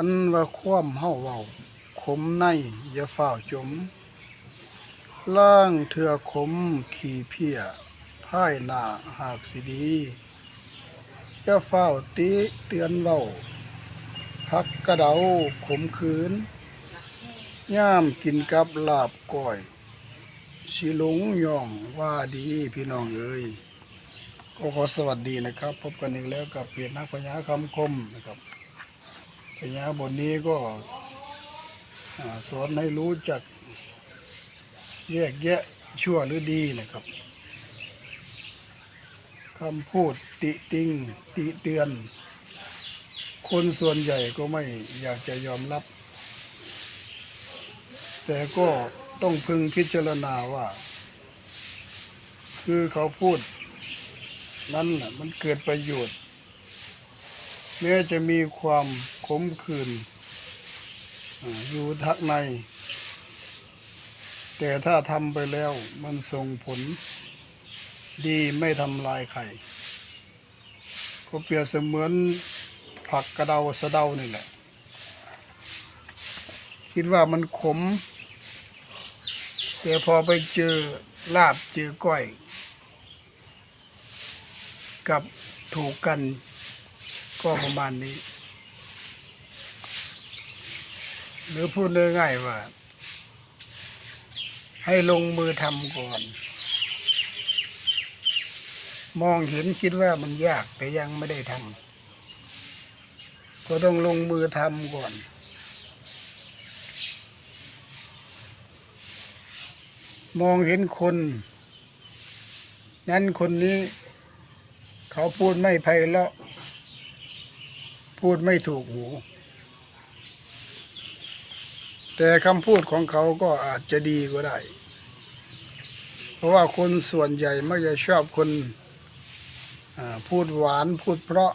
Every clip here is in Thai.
อันว่าความเฮาเว้าขมในอย่าฝ้าจม ล่างเถื่อขมขี่เพียพ่ายหน้าหากสิดีจะเฝ้าติเตือนเว้า พักกระเดาขมขืน ย่ามกินกับลาบก้อย สิหลงย่องว่าดีพี่น้องเอ้ยก็ขอสวัสดีนะครับ พบกันอีกแล้วกับเพียรนักพญาคำคมนะครับ พญาบทนี้ก็สอนให้รู้จักแยกแยะชั่วหรือดีนะครับคำพูดติติงติเตือน คนส่วนใหญ่ก็ไม่อยากจะยอมรับ แต่ก็ต้องพึงพิจารณาว่า คือเขาพูด นั้นน่ะมันเกิดประโยชน์แม้จะมีความ ขมขื่นอยู่ทักใน แต่ถ้าทำไปแล้วมันส่งผล ดีไม่ทำลายใครก็เปรียบเสมือนผักกระเดาสะเดานี่แหละ คิดว่ามันขม แต่พอไปเจอลาบเจอก้อย กับถูกกันก็ประมาณนี้ หรือพูดง่ายๆว่า ให้ลงมือทำก่อน มองเห็นคิดว่ามันยากแต่ยังไม่ได้ทำก็ต้องลงมือทำก่อน มองเห็นคน นั้นคนนี้ เขาพูดไม่ไพเราะพูดไม่ถูกหู แต่คำพูดของเขาก็อาจจะดีก็ได้ เพราะว่าคนส่วนใหญ่ไม่จะชอบคนพูดหวานพูดเพราะ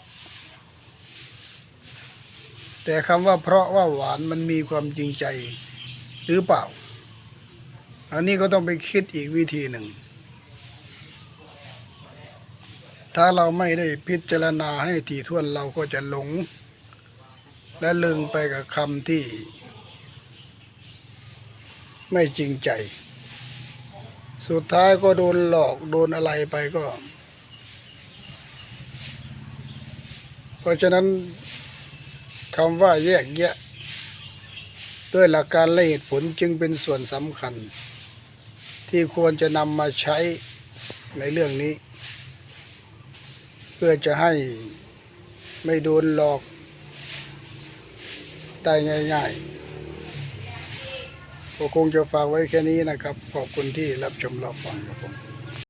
แต่คำว่าเพราะว่าหวานมันมีความจริงใจหรือเปล่า อันนี้ก็ต้องไปคิดอีกวิธีหนึ่ง ถ้าเราไม่ได้พิจารณาให้ถี่ถ้วนเราก็จะหลง และลืมไปกับคำที่ ไม่จริงใจ สุดท้ายก็โดนหลอกโดนอะไรไปก็ เพราะฉะนั้นคำว่าแยกแยะ ด้วยหลักการและเหตุผลจึงเป็นส่วนสำคัญ ที่ควรจะนำมาใช้ในเรื่องนี้ เพื่อจะให้ไม่โดนหลอกได้ง่าย ๆ ก็คงจะฝากไว้แค่นี้นะครับ ขอบคุณที่รับชมรับฟังครับผม